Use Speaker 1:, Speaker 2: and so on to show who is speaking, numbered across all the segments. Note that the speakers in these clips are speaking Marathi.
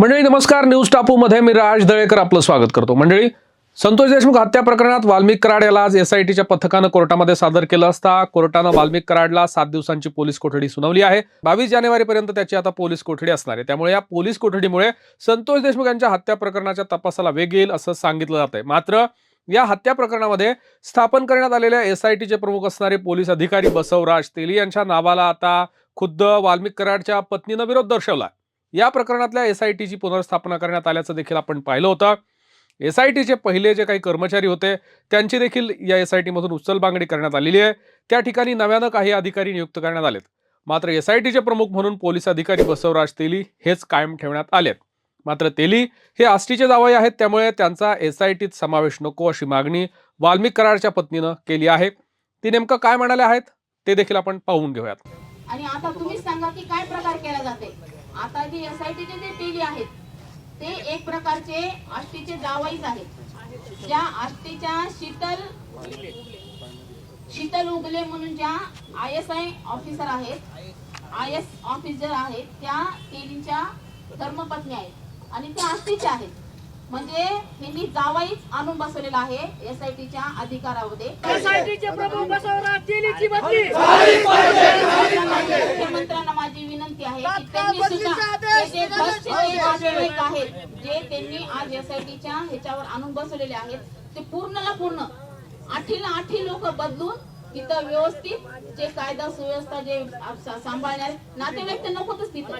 Speaker 1: मंडळी नमस्कार. न्यूज टापूमध्ये मी राज दळेकर आपलं स्वागत करतो. मंडळी संतोष देशमुख हत्या प्रकरणात वाल्मिक कराड याला आज एसआयटीच्या पथकानं कोर्टामध्ये सादर केलं असता. कोर्टानं वाल्मिक कराडला सात दिवसांची पोलीस कोठडी सुनावली आहे. बावीस जानेवारीपर्यंत त्याची आता पोलीस कोठडी असणार आहे. त्यामुळे या पोलीस कोठडीमुळे संतोष देशमुख यांच्या हत्या प्रकरणाच्या तपासाला वेग येईल असं सांगितलं जात आहे. मात्र या हत्या प्रकरणामध्ये स्थापन करण्यात आलेल्या एसआयटीचे प्रमुख असणारे पोलीस अधिकारी बसवराज तेली यांच्या नावाला आता खुद्द वाल्मिक कराडच्या पत्नीनं विरोध दर्शवला या प्रकरणातल्या एसआयटीची पुनर्स्थापना करण्यात आल्याचं देखील आपण पाहिलं होतं. एस आयटीचे पहिले जे काही कर्मचारी होते त्यांची देखील या एस आय मधून उचलबांगडी करण्यात आलेली आहे. त्या ठिकाणी नव्यानं काही अधिकारी नियुक्त करण्यात आलेत. मात्र एस आयटीचे प्रमुख म्हणून पोलीस अधिकारी बसवराज तेली हेच कायम ठेवण्यात आलेत. मात्र तेली हे आष्टीचे जावई आहेत त्यामुळे त्यांचा एस आय टीत समावेश नको अशी मागणी वाल्मिक कराडच्या पत्नीनं केली आहे. ती नेमकं काय म्हणाले आहेत ते देखील आपण पाहून घेऊयात.
Speaker 2: आणि आता तुम्हीच सांगा की काय प्रकार केला जाते? आता जे एस आय टीचे जे टेली आहेत ते एक प्रकारचे आष्टीचे जावाईच आहेत. ज्या आष्टीच्या शीतल शीतल उगले म्हणून ज्या आय एस आय ऑफिसर आहेत आय एस ऑफिसर आहेत त्या टेलीच्या धर्मपत्नी आहेत. आणि त्या आष्टीच्या आहेत. म्हणजे यांनी जावाईच आणून बसवलेला आहे एस आय टीच्या अधिकारामध्ये.
Speaker 3: एसआयटीचे प्रमुख बसवराज तेलीची बदली
Speaker 2: मुख्यमंत्र्यांना माझी विनंती आहे की त्यांनी सुद्धा आहेत जे त्यांनी आज एसआयटीच्या ह्याच्यावर आणून बसवलेले आहेत ते पूर्णला पूर्ण आठीला आठी लोक बदलून तिथं व्यवस्थित जे कायदा सुव्यवस्था जे सांभाळणार नातेवाईक तर नकोतच तिथं.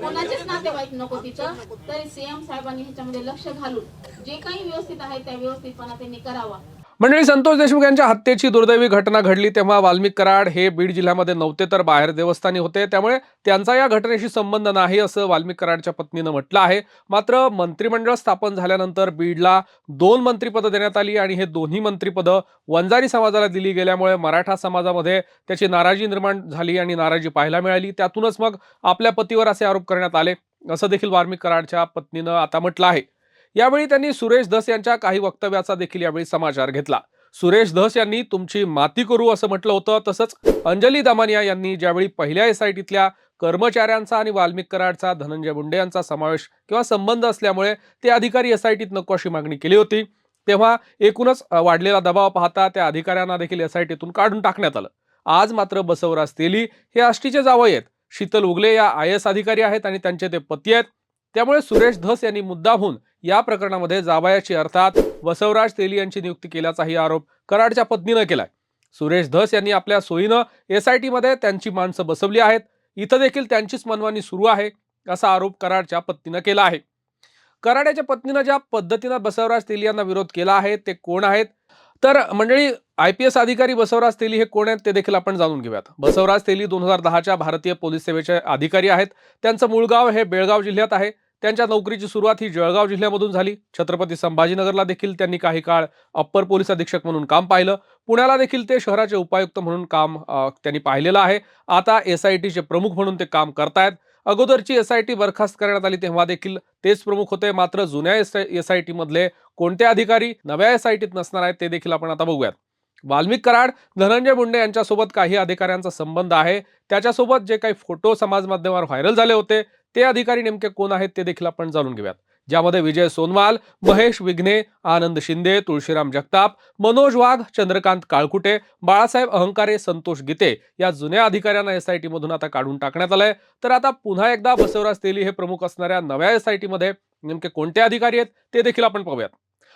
Speaker 2: कोणाचेच नातेवाईक नको तिथं. तरी सीएम साहेबांनी ह्याच्यामध्ये लक्ष घालून जे काही व्यवस्थित आहे त्या व्यवस्थितपणा त्यांनी करावा.
Speaker 1: मंडळी संतोष देशमुख यांच्या हत्येची दुर्दैवी घटना घडली तेव्हा वाल्मिक कराड हे बीड जिल्ह्यामध्ये नव्हते तर बाहेर देवस्थानी होते. त्यामुळे त्यांचा या घटनेशी संबंध नाही असं वाल्मिक कराडच्या पत्नीनं म्हटलं आहे. मात्र मंत्रिमंडळ स्थापन झाल्यानंतर बीडला दोन मंत्रिपदं देण्यात आली आणि हे दोन्ही मंत्रिपदं वंजारी समाजाला दिली गेल्यामुळे मराठा समाजामध्ये त्याची नाराजी निर्माण झाली आणि नाराजी पाहायला मिळाली. त्यातूनच मग आपल्या पतीवर असे आरोप करण्यात आले असं देखील वाल्मिक कराडच्या पत्नीनं आता म्हटलं आहे. यावेळी त्यांनी सुरेश धस यांच्या काही वक्तव्याचा देखील यावेळी समाचार घेतला. सुरेश धस यांनी तुमची माती करू असं म्हटलं होतं. तसंच अंजली दामानिया यांनी ज्यावेळी पहिल्या एसआयटीतल्या कर्मचाऱ्यांचा आणि वाल्मिक कराडचा धनंजय मुंडे यांचा समावेश किंवा संबंध असल्यामुळे ते अधिकारी एसआयटीत नको अशी मागणी केली होती. तेव्हा एकूणच वाढलेला दबाव पाहता त्या अधिकाऱ्यांना देखील एसआयटीतून काढून टाकण्यात आलं. आज मात्र बसवराज तेली हे आष्टीचे जावई आहेत. शीतल उगले या आय एस अधिकारी आहेत आणि त्यांचे ते पती आहेत. त्यामुळे सुरेश धस यांनी मुद्दाहून या प्रकरणामध्ये जावयाची अर्थात बसवराज तेली यांची नियुक्ती केल्याचाही आरोप कराडच्या पत्नीनं केलाय. सुरेश धस यांनी आपल्या सोयीनं एस आय टीमध्ये त्यांची माणसं बसवली आहेत. इथं देखील त्यांचीच मनमानी सुरू आहे असा आरोप कराडच्या पत्नीनं केला आहे. कराड्याच्या पत्नीनं ज्या पद्धतीनं बसवराज तेली यांना विरोध केला आहे ते कोण आहेत? तर मंडळी आय पी एस अधिकारी बसवराज तेली हे कोण आहेत ते देखील आपण जाणून घेऊयात. बसवराज तेली दोन हजार दहाच्या भारतीय पोलीस सेवेचे अधिकारी आहेत. त्यांचं मूळ गाव हे बेळगाव जिल्ह्यात आहे. त्यांच्या नोकरीची सुरुवात ही जळगाव जिल्ह्यामधून झाली. छत्रपती संभाजीनगरला देखील त्यांनी काही काळ अप्पर पोलीस अधीक्षक म्हणून काम पाहिलं. पुण्याला देखील ते शहराचे उपायुक्त म्हणून काम त्यांनी पाहिलेलं आहे. आता एस आय टीचे प्रमुख म्हणून ते काम करतायत. अगोदरची एस आय टी बरखास्त करण्यात आली तेव्हा देखील तेच प्रमुख होते. मात्र जुन्या एस आय टी मधले कोणते अधिकारी नव्या एस आय टीत नसणार आहेत ते देखील आपण आता बघूयात. वाल्मिक कराड धनंजय मुंडे यांच्यासोबत काही अधिकाऱ्यांचा संबंध आहे. त्याच्यासोबत जे काही फोटो समाज माध्यमावर व्हायरल झाले होते ते अधिकारी नेमके कोण आहेत ते देखील आपण जाणून घेऊयात. ज्यामध्ये विजय सोनवाल महेश विघ्ने आनंद शिंदे तुळशीराम जगताप मनोज वाघ चंद्रकांत काळकुटे बाळासाहेब अहंकारे संतोष गीते या जुन्या अधिकाऱ्यांना एस आय टी मधून आता काढून टाकण्यात आलंय. तर आता पुन्हा एकदा बसवराज तेली हे प्रमुख असणाऱ्या नव्या एस आय टी मध्ये नेमके कोणते अधिकारी आहेत ते देखील आपण पाहूयात.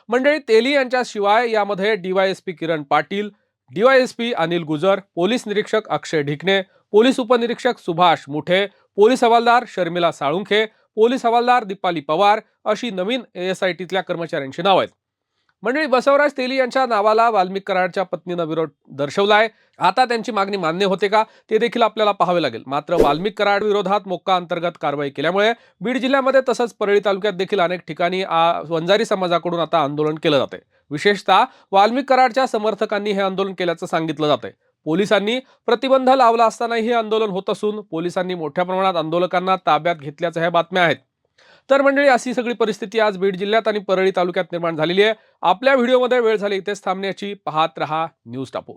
Speaker 1: मंडळी तेली यांच्याशिवाय यामध्ये DYSP Kiran Patil DYSP Anil Gujar police निरीक्षक अक्षय ढिकणे पोलीस उपनिरीक्षक सुभाष मुठे पोलीस हवालदार शर्मिला साळुंखे पोलीस हवालदार दीपाली पवार अशी नवीन एस आय टीतल्या कर्मचाऱ्यांची नावं आहेत. मंडळी बसवराज तेली यांच्या नावाला वाल्मिक कराडच्या पत्नीनं विरोध दर्शवलाय. आता त्यांची मागणी मान्य होते का ते देखील आपल्याला पाहावे लागेल. मात्र वाल्मिक कराड विरोधात मोक्का अंतर्गत कारवाई केल्यामुळे बीड जिल्ह्यामध्ये तसंच परळी तालुक्यात देखील अनेक ठिकाणी वंजारी समाजाकडून आता आंदोलन केलं जाते विशेषतः वाल्मिक कराडच्या समर्थकांनी हे आंदोलन केल्याचं सांगितलं जातंय. पोलिसांनी प्रतिबंध लावला असतानाही हे आंदोलन होत असून पोलिसांनी मोठ्या प्रमाणात आंदोलकांना ताब्यात घेतल्याच्या ह्या बातम्या आहेत. तर मंडळी अशी सगळी परिस्थिती आज बीड जिल्ह्यात आणि परळी तालुक्यात निर्माण झालेली आहे. आपल्या व्हिडिओमध्ये वेळ झाली इथेच थांबण्याची. पाहत रहा न्यूज टापू.